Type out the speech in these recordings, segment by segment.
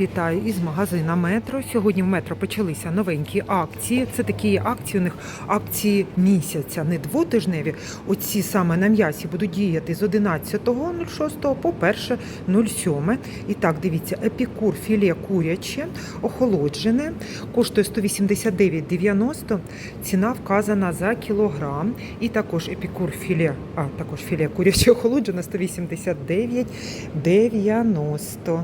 Вітаю із магазина Метро. Сьогодні в метро почалися новенькі акції. Це такі акції у них акції місяця, не двотижневі. Оці саме на м'ясі будуть діяти з 11.06 по 1.07. І так, дивіться, епікур філе куряче, охолоджене, коштує 189,90. Ціна вказана за кілограм. І також епікур філе, а також філе куряче охолоджене 189,90.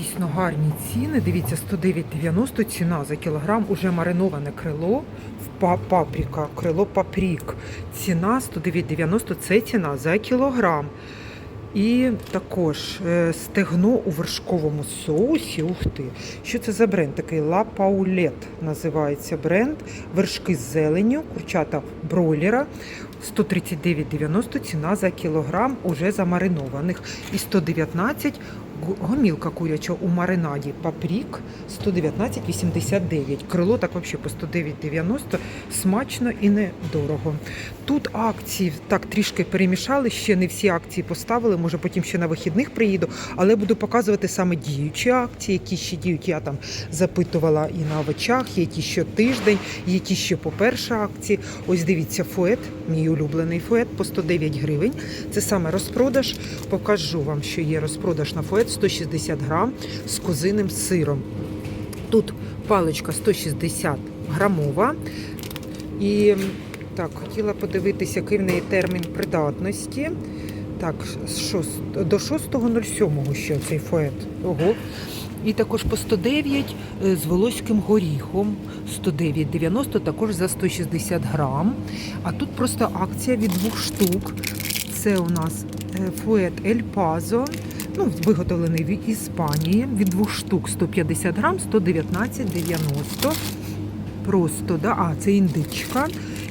Дійсно гарні ціни. Дивіться, 109,90 ціна за кілограм. Уже мариноване крило. Па- Паприка, крило папрік. Ціна 109,90 це ціна за кілограм. І також е, стегно у вершковому соусі. Ух ти! Що це за бренд? Такий La Paulette називається бренд. Вершки з зеленню, курчата бройлера. 139,90 ціна за кілограм уже замаринованих. І 119 гу- гомілка куряча у маринаді папрік 119,89. Крило так взагалі по 109,90. Смачно і недорого. Тут акції так трішки перемішали, ще не всі акції поставили. Може потім ще на вихідних приїду, але буду показувати саме діючі акції, які ще діють. Я там запитувала і на овочах, ті, що тиждень, ті, що по першій акції. Ось дивіться, фует, мій улюблений фует по 109 гривень. Це саме розпродаж. Покажу вам, що є розпродаж на фует 160 грам з козиним сиром. Тут паличка 160 грамова. І так, хотіла подивитися, який в неї термін придатності. Так, до 6.07 ще цей фует. Ого. І також по 109 е, з волоським горіхом. 109,90 також за 160 грам. А тут просто акція від двох штук. Це у нас е, фует Ель Пазо. Ну, виготовлений в Іспанії від двох штук 150 грам, 119,90. Просто, да? а, це індичка.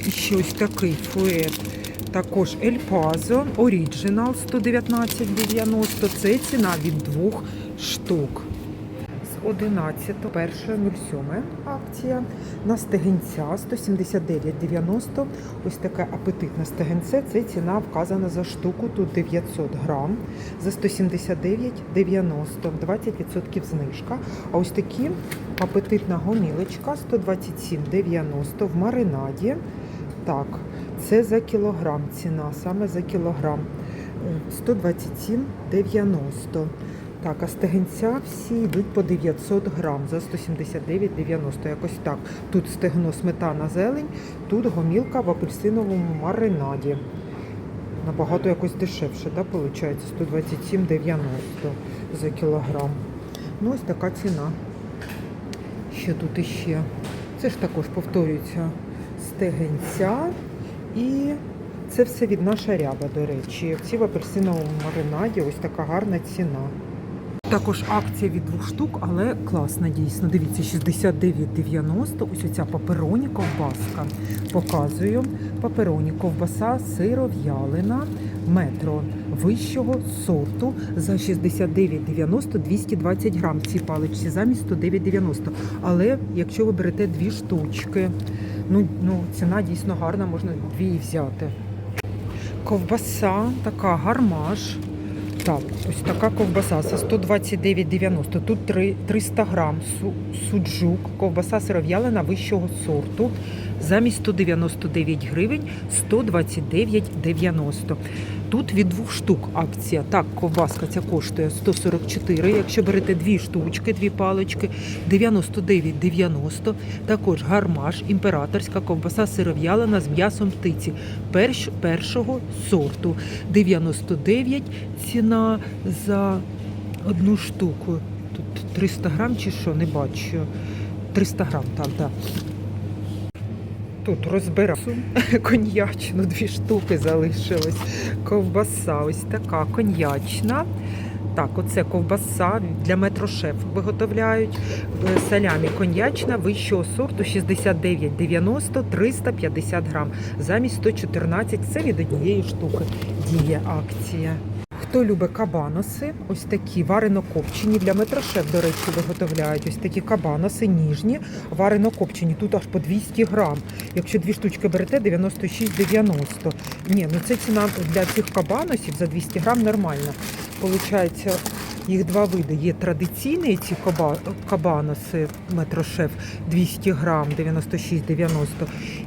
І ще ось такий фует. Також El Пазо, Original 119,90. Це ціна від двох штук. З 11 1.07 акція на стегенця 179,90. Ось таке апетитне стегенце. Це ціна вказана за штуку. Тут 900 грам за 179,90. 20% знижка. А ось такі апетитна гомілочка 127,90 в маринаді. Так, це за кілограм ціна, саме за кілограм. Е, 127,90. Так, а стегенця всі йдуть по 900 грам за 179,90. Якось так. Тут стегно сметана зелень, тут гомілка в апельсиновому маринаді. Набагато якось дешевше, да, виходить? 127,90 за кілограм. Ну, ось така ціна. Що тут іще? Це ж також повторюється стегенця. І це все від наша ряба, до речі. Всі в апельсиновому маринаді. Ось така гарна ціна. Також акція від двох штук, але класна дійсно. Дивіться, 69,90. Ось оця папероні ковбаска. Показую. Папероні ковбаса сиров'ялина метро вищого сорту за 69,90 220 грам в цій паличці замість 109,90. Але якщо ви берете дві штучки, ну, ну ціна дійсно гарна, можна дві взяти. Ковбаса така гармаш. Так, ось така ковбаса за 129,90. Тут три- 300 грам суджук, ковбаса сиров'ялина вищого сорту. Замість 199 гривень 129,90. Тут від двох штук акція. Так, ковбаска ця коштує 144. Якщо берете дві штучки, дві палички, 99,90. Також гармаш, імператорська ковбаса сиров'ялина з м'ясом птиці перш, першого сорту. 99 ціна за одну штуку. Тут 300 грам чи що, не бачу. 300 грам, так, так. Тут розбирав коньячну, дві штуки залишилось. Ковбаса ось така коньячна. Так, оце ковбаса для метрошеф виготовляють. Е, Салямі коньячна вищого сорту 69,90 350 грам. Замість 114 це від однієї штуки. Діє акція. Хто любить кабаноси, ось такі варено-копчені для метрошеф, до речі, виготовляють. Ось такі кабаноси ніжні, варено-копчені. Тут аж по 200 грам. Якщо дві штучки берете, 96,90. Ні, ну це ціна для цих кабаносів за 200 грам нормальна. Получається Їх два види. Є традиційні ці кабаноси метрошеф 200 грам 96,90.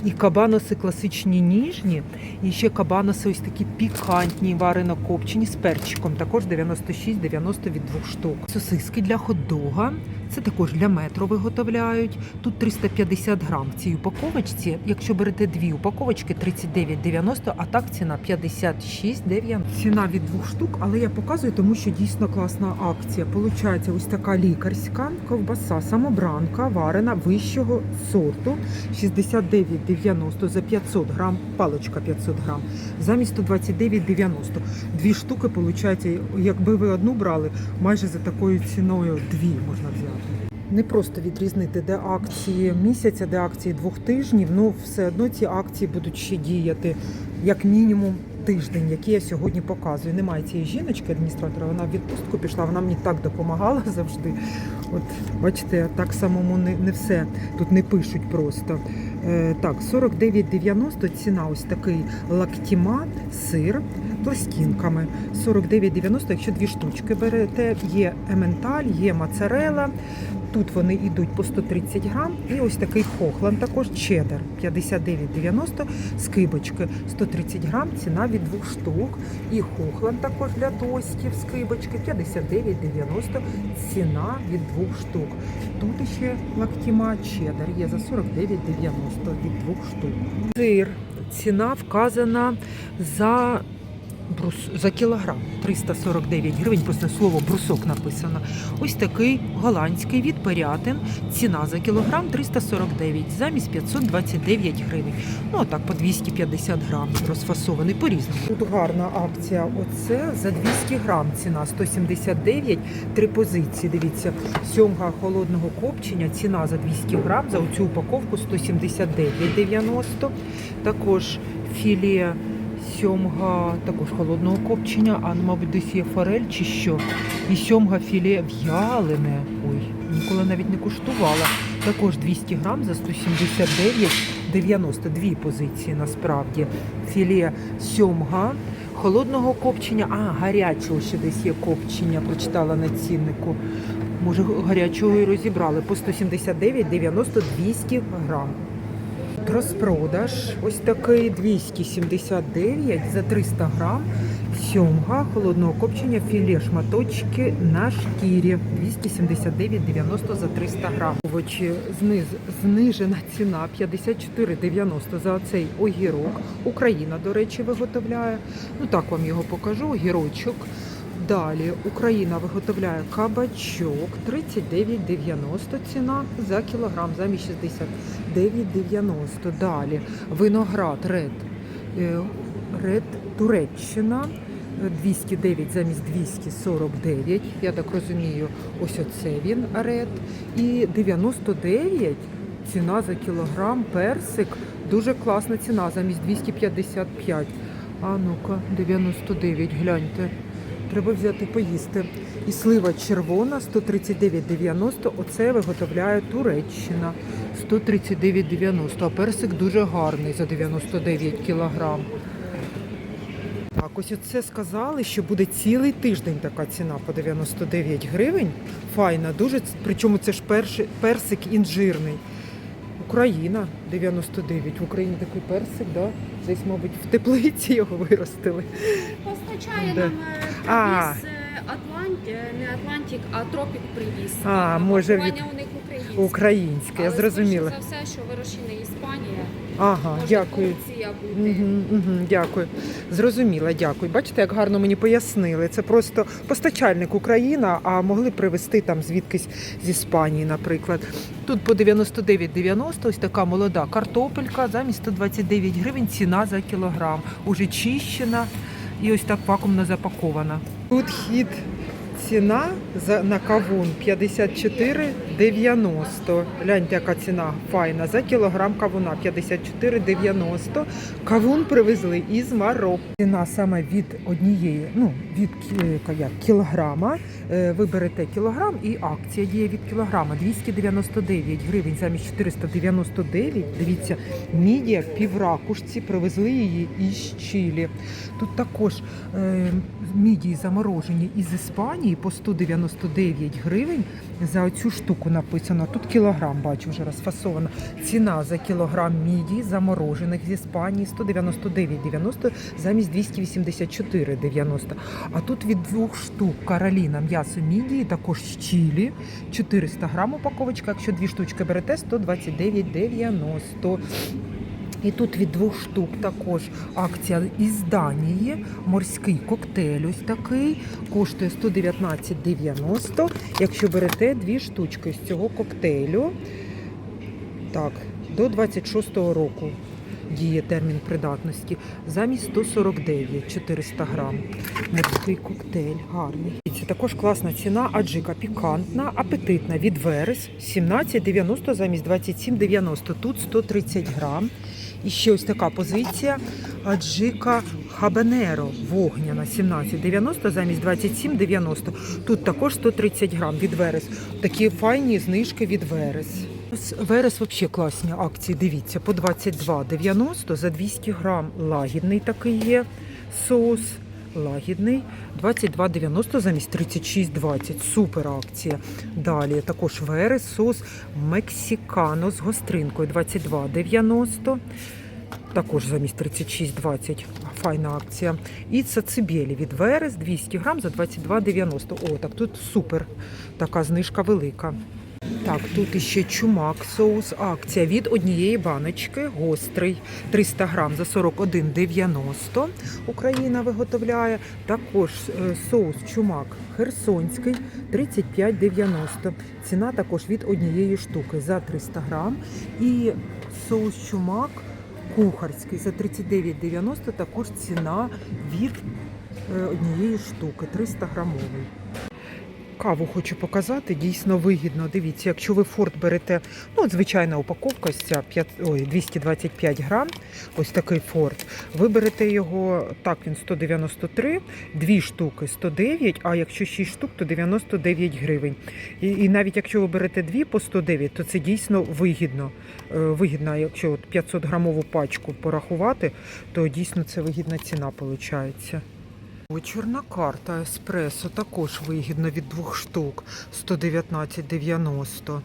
І кабаноси класичні ніжні. І ще кабаноси ось такі пікантні, варено копчені з перчиком. Також 96,90 від двох штук. Сосиски для хот-дога. Це також для метро виготовляють. Тут 350 грам в цій упаковочці. Якщо берете дві упаковочки 39,90, а так ціна 56,90. Ціна від двох штук, але я показую, тому що дійсно класна акція. Получається ось така лікарська ковбаса, самобранка, варена вищого сорту 69,90 за 500 грам, паличка 500 грам, замість 129,90. Дві штуки, виходить, якби ви одну брали, майже за такою ціною дві можна взяти. Не просто відрізнити, де акції місяця, де акції двох тижнів. Ну все одно ці акції будуть ще діяти як мінімум тиждень, який я сьогодні показую. Немає цієї жіночки, адміністратора. Вона в відпустку пішла. Вона мені так допомагала завжди. От бачите, так самому не, не все тут не пишуть просто. Е, так, 49,90 ціна. Ось такий лактіма, сир пластинками. 49,90, якщо дві штучки берете. Є ементаль, є моцарела. Тут вони йдуть по 130 грам. І ось такий хохлан, також чеддер 59,90 скибочки 130 грам, ціна від двох штук. І хохлан також для тостів скибочки 59,90 ціна від двох штук. Тут ще лактіма чеддер є за 49,90 від двох штук. Сир. Ціна вказана за брус за кілограм 349 гривень. Просто слово брусок написано. Ось такий голландський від Перятин. Ціна за кілограм 349, замість 529 гривень. Ну так по 250 грам розфасований по різному. Тут гарна акція. Оце за 200 грам ціна 179, три позиції. Дивіться, сьомга холодного копчення. Ціна за 200 грам за оцю упаковку 179,90. Також філе сьомга також холодного копчення, а мабуть десь є форель чи що. І сьомга філе в'ялене. Ой, ніколи навіть не куштувала. Також 200 грам за 179,90. Дві позиції насправді. Філе сьомга. Холодного копчення, а гарячого ще десь є копчення, прочитала на ціннику. Може, гарячого і розібрали по 179,90 200 грам. Розпродаж ось такий 279 за 300 грам. Сьомга холодного копчення, філе шматочки на шкірі 279,90 за 300 грам. Овочі зниз, знижена ціна 54,90 за цей огірок. Україна, до речі, виготовляє. Ну так вам його покажу. Огірочок. Далі Україна виготовляє кабачок 39,90 ціна за кілограм, замість 69,90. Далі виноград ред, е, ред Туреччина. е, 209 замість 249, я так розумію, ось оце він ред. І 99 ціна за кілограм, персик, дуже класна ціна, замість 255. А ну-ка, 99, гляньте. Треба взяти поїсти. І слива червона 139,90. Оце виготовляє Туреччина 139,90. А персик дуже гарний за 99 кілограм. Так, ось оце сказали, що буде цілий тиждень така ціна по 99 гривень. Файна, дуже. Причому це ж перший персик інжирний. Україна 99. В Україні такий персик, да? Десь, мабуть, в теплиці його виростили. Постачає Да. нам е, А. привіз е, Атлант, е, не Атлантик, а Тропік привіз. А, може, від- Пакування у них українське. Я Але, зрозуміла. скоріше за все, що вирощена Іспанія. Ага, може дякую. Турція бути. Дякую. Зрозуміла, дякую. Бачите, як гарно мені пояснили. Це просто постачальник Україна, а могли привезти там звідкись з Іспанії, наприклад. Тут по 99,90 ось така молода картопелька замість 129 гривень ціна за кілограм. Уже чищена і ось так вакуумно запакована. Тут хід ціна за, на кавун 54,90. Гляньте, яка ціна файна. За кілограм кавуна 54,90. Кавун привезли із Марокко. Ціна саме від однієї, ну, від як, кілограма. Е, Ви берете кілограм і акція діє від кілограма 299 гривень замість 499. Дивіться, мідія півракушці привезли її із Чилі. Тут також е, мідії заморожені із Іспанії по 199 гривень. За оцю штуку написано. Тут кілограм, бачу, вже розфасовано. Ціна за кілограм міді, заморожених з Іспанії 199,90 замість 284,90. А тут від двох штук Кароліна м'ясо мідії, також з чилі, 400 грам упаковочка. Якщо дві штучки берете, 129,90. І тут від двох штук також акція із Данії. Морський коктейль ось такий. Коштує 119,90. Якщо берете дві штучки з цього коктейлю. Так, до 26-го року діє термін придатності. Замість 149 400 грам. Морський коктейль гарний. Це також класна ціна. Аджика пікантна, апетитна від Верес 17,90 замість 27,90. Тут 130 грам. І ще ось така позиція. Аджика Хабанеро вогняна 17,90 замість 27,90. Тут також 130 грам від Верес. Такі файні знижки від Верес. Верес взагалі класні акції. Дивіться, по 22,90 за 200 грам. Лагідний такий є соус. Лагідний 22,90 замість 36,20. Супер акція. Далі також верес, мексикано з гостринкою 22,90. Також замість 36,20. Файна акція. І цибєлі від Верес 200 грам за 22,90. О, так тут супер. Така знижка велика. Так, тут іще чумак соус. Акція від однієї баночки, гострий, 300 грам за 41,90. Україна виготовляє. Також е, соус чумак херсонський, 35,90. Ціна також від однієї штуки за 300 грам. І соус чумак кухарський за 39,90. Також ціна від е, однієї штуки, 300 грамовий. Каву хочу показати, дійсно вигідно. Дивіться, якщо ви форт берете, ну, от звичайна упаковка, ця 5, ой, 225 грам, ось такий форт. Ви берете його, так, він 193, дві штуки 109, а якщо 6 штук, то 99 гривень. І, і навіть якщо ви берете дві по 109, то це дійсно вигідно. Е, Вигідно, якщо от 500 грамову пачку порахувати, то дійсно це вигідна ціна виходить. Чорна карта еспресо також вигідно від двох штук 119,90.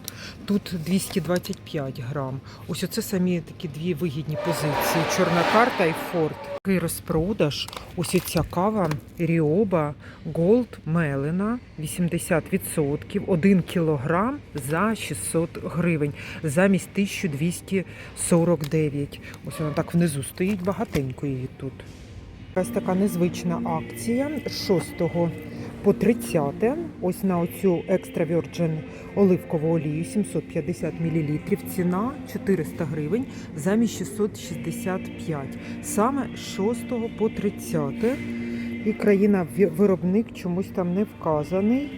Тут 225 грам. Ось оце самі такі дві вигідні позиції. Чорна карта і форт. Такий розпродаж. Ось ця кава Ріоба Голд Мелена 80%, 1 кілограм за 600 гривень, замість 1249. Ось вона так внизу стоїть, багатенько її тут. Ось така незвична акція з 6 по 30. Ось на оцю Extra Virgin оливкову олію 750 мл. Ціна 400 гривень замість 665. Саме з 6 по 30. І країна виробник чомусь там не вказаний.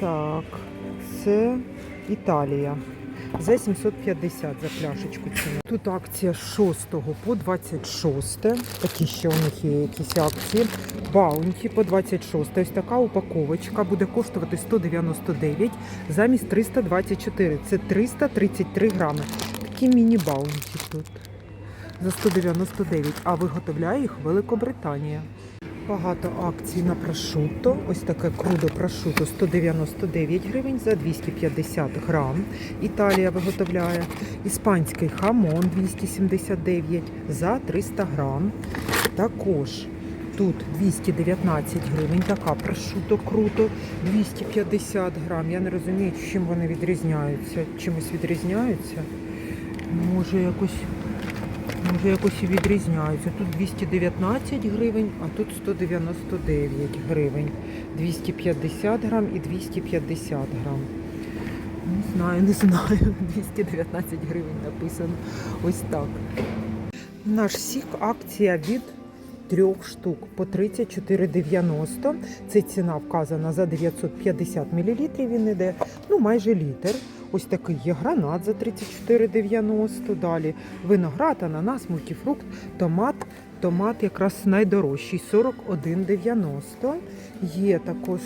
Так, це Італія. За 750 за пляшечку ціна. Тут акція з 6 по 26. Такі ще у них є якісь акції. Баунті по 26. Ось така упаковочка буде коштувати 199 замість 324. Це 333 грами. Такі міні-баунті тут. За 199, а виготовляє їх Великобританія. Багато акцій на прошутто. Ось таке крудо прошутто 199 гривень за 250 грам. Італія виготовляє. Іспанський хамон 279 за 300 грам. Також тут 219 гривень. Така прошутто круто 250 грам. Я не розумію, чим вони відрізняються. Чимось відрізняються. Може якось. Може якось і відрізняються. Тут 219 гривень, а тут 199 гривень. 250 грам і 250 грам. Не знаю, не знаю. 219 гривень написано. Ось так. Наш сік акція від трьох штук по 34,90. Це ціна вказана за 950 мл. Він іде, ну майже літр. Ось такий є гранат за 34,90. Далі виноград, ананас, мультифрукт, томат. Томат якраз найдорожчий 41,90. Є також.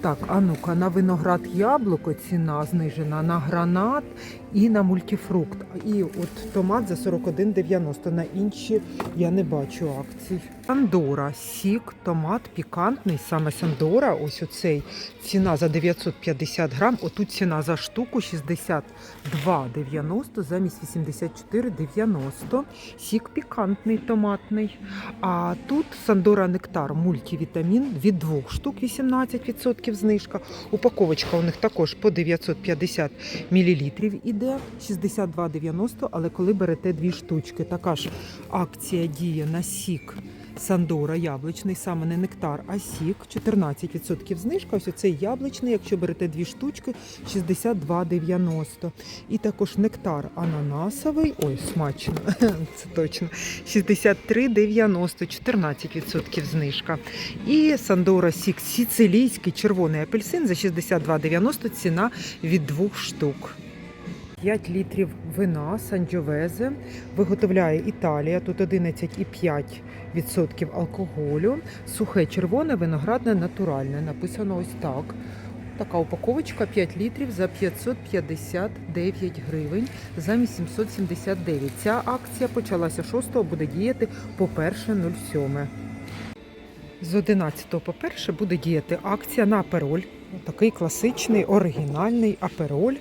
Так, а ну-ка, на виноград яблуко ціна знижена, на гранат і на мультифрукт. І от томат за 41,90. На інші я не бачу акцій. Сандора, сік, томат пікантний, саме Сандора, ось оцей ціна за 950 грам. Отут ціна за штуку 62,90 замість 84,90. Сік пікантний, томатний. А тут Сандора Нектар мультивітамін від двох штук 18% знижка. Упаковочка у них також по 950 мл іде 62,90, але коли берете дві штучки, така ж акція діє на сік. Сандора яблучний, саме не нектар, а сік 14% знижка. Ось оцей яблучний, якщо берете дві штучки, 62,90. І також нектар ананасовий. Ой, смачно, це точно. 63,90, 14% знижка. І Сандора Сік сіцилійський червоний апельсин за 62,90 ціна від двох штук. 5 літрів вина Санджовезе виготовляє Італія. Тут 11,5% алкоголю. Сухе червоне, виноградне, натуральне. Написано ось так. Така упаковочка 5 літрів за 559 гривень замість 779. Ця акція почалася 6-го, буде діяти по 1.07. З 11 по 1 буде діяти акція на апероль. Такий класичний оригінальний апероль.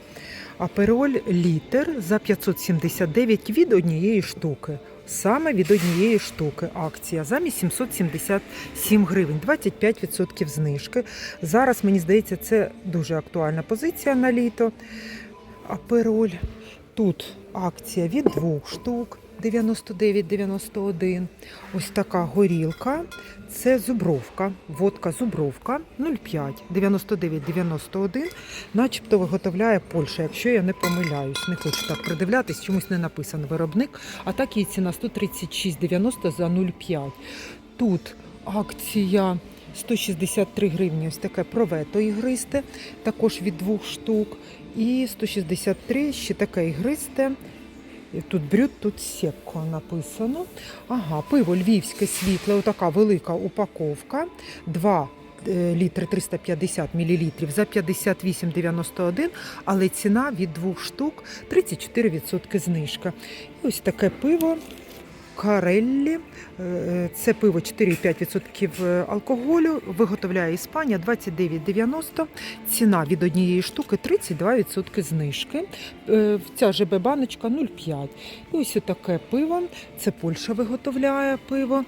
Апероль літер за 579 від однієї штуки. Саме від однієї штуки акція замість 777 гривень, 25% знижки. Зараз, мені здається, це дуже актуальна позиція на літо. Апероль. Тут акція від двох штук 99,91. Ось така горілка. Це зубровка, водка зубровка 0,5, 99,91. Начебто виготовляє Польща, якщо я не помиляюсь. Не хочу так придивлятись, чомусь не написано виробник. А так її ціна 136,90 за 0,5. Тут акція 163 гривні, ось таке провето ігристе, також від двох штук. І 163 ще таке ігристе. Тут брют, тут секко написано. Ага, пиво львівське світле, отака велика упаковка. 2 е, літри 350 мл за 58,91, але ціна від двох штук 34% знижка. І ось таке пиво. Кареллі, Е, це пиво 4,5% алкоголю, виготовляє Іспанія 29,90, ціна від однієї штуки 32% знижки. Е, Ця ЖБ баночка 0,5. І ось таке пиво, це Польща виготовляє пиво.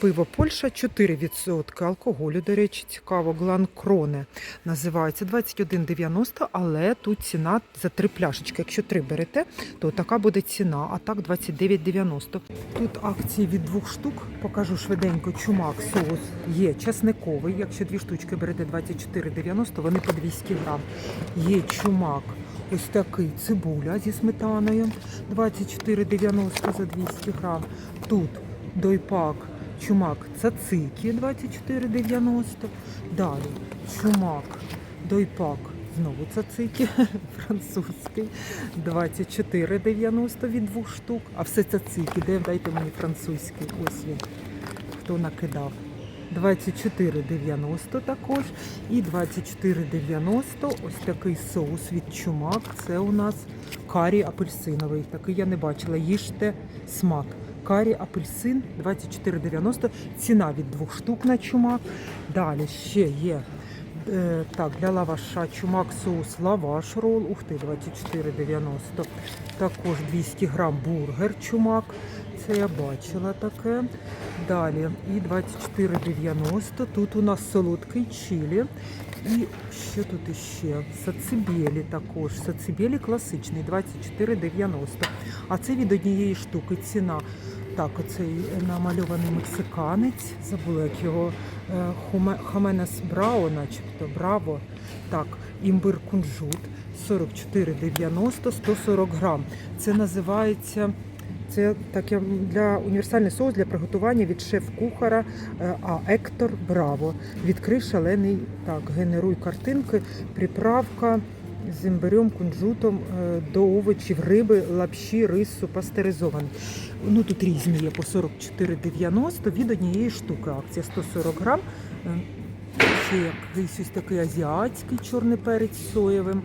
Пиво Польща 4% алкоголю, до речі, цікаво, Гланкроне називається 21,90, але тут ціна за три пляшечки. Якщо три берете, то така буде ціна, а так 29,90. Тут акції від двох штук, покажу швиденько, чумак, соус є часниковий, якщо дві штучки берете 24,90, вони по 200 грам. Є чумак, ось такий цибуля зі сметаною, 24,90 за 200 грам. Тут дойпак, чумак цацики 24,90. Далі чумак, дойпак. Знову цацики французький 24,90 від двох штук. А все цацики. Де дайте мені французький. Ось він. Хто накидав. 24,90 також. І 24,90 ось такий соус від чумак. Це у нас карі апельсиновий. Такий я не бачила. Їжте смак. Карі апельсин 24,90. Ціна від двох штук на чумак. Далі ще є так, для лаваша чумак соус лаваш рол. Ух ти, 24,90. Також 200 грам бургер чумак. Це я бачила таке. Далі і 24,90. Тут у нас солодкий чилі. І що тут іще? Сацибелі також. Сацибелі класичний 24,90. А це від однієї штуки ціна. Так, оцей намальований мексиканець. Забула, як його е, Хуме- Браво, начебто. Браво. Так, імбир кунжут 44,90, 140 грам. Це називається Це таке для універсальний соус для приготування від шеф-кухара е, А Ектор Браво. Відкрий шалений так, генеруй картинки, приправка з кунжутом е, до овочів, риби, лапші, рису, пастеризований. Ну тут різні є по 44,90 від однієї штуки. Акція 140 грам. Е, Ще якийсь такий азіатський чорний перець з соєвим.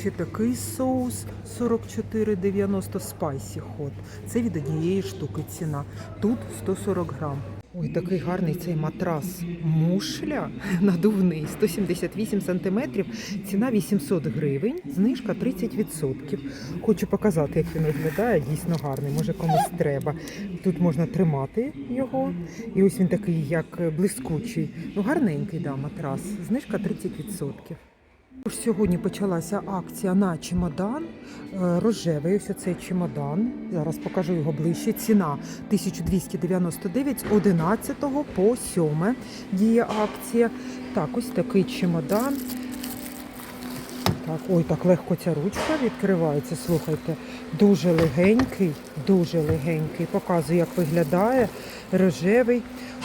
Ще такий соус 44,90 спайсі хот. Це від однієї штуки ціна. Тут 140 грам. Ой, такий гарний цей матрас мушля надувний 178 сантиметрів. Ціна 800 гривень, знижка 30%. Хочу показати, як він виглядає. Дійсно гарний. Може комусь треба. Тут можна тримати його. І ось він такий, як блискучий. Ну гарненький, да, матрас. Знижка 30%. Сьогодні почалася акція на чемодан е, рожевий. Ось оцей чемодан. Зараз покажу його ближче. Ціна 1299 з 11 по 7 діє акція. Так, ось такий чемодан. Так, ой, так легко ця ручка відкривається. Слухайте, дуже легенький, дуже легенький. Показую, як виглядає. Рожевий.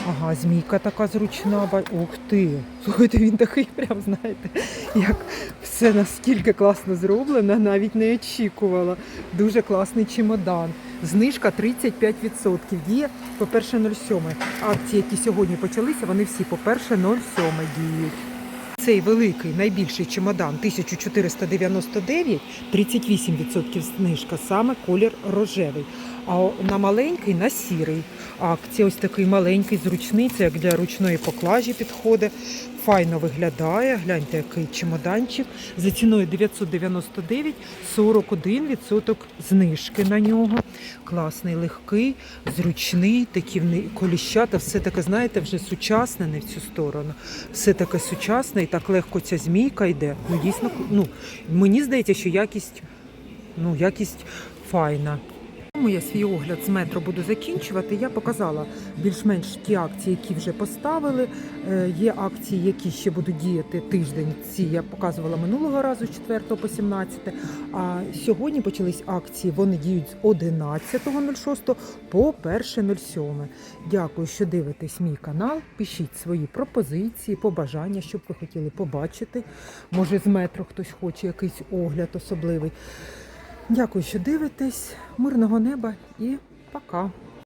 Ага, змійка така зручна. Ух ти! Слухайте, він такий, прям знаєте, як все настільки класно зроблено, навіть не очікувала. Дуже класний чемодан. Знижка 35%. Діє по 1.07. Акції, які сьогодні почалися, вони всі по 1.07 діють. Цей великий найбільший чемодан 1499, 38% знижка, саме колір рожевий. А на маленький на сірий. Акція ось такий маленький, зручний, це як для ручної поклажі підходить. Файно виглядає. Гляньте, який чемоданчик. За ціною 999, 41% знижки на нього. Класний, легкий, зручний, такі коліщата, все таке, знаєте, вже сучасне, не в цю сторону. Все таке сучасне і так легко ця змійка йде. Ну, дійсно, ну, мені здається, що якість, ну, якість файна. Я свій огляд з метро буду закінчувати. Я показала більш-менш ті акції, які вже поставили. Е, Є акції, які ще будуть діяти тиждень. Ці я показувала минулого разу з 4 по 17. А сьогодні почались акції. Вони діють з 11.06 по 1.07. Дякую, що дивитесь мій канал. Пишіть свої пропозиції, побажання, що б ви хотіли побачити. Може, з метро хтось хоче якийсь огляд особливий. Дякую, що дивитесь. Мирного неба і пока.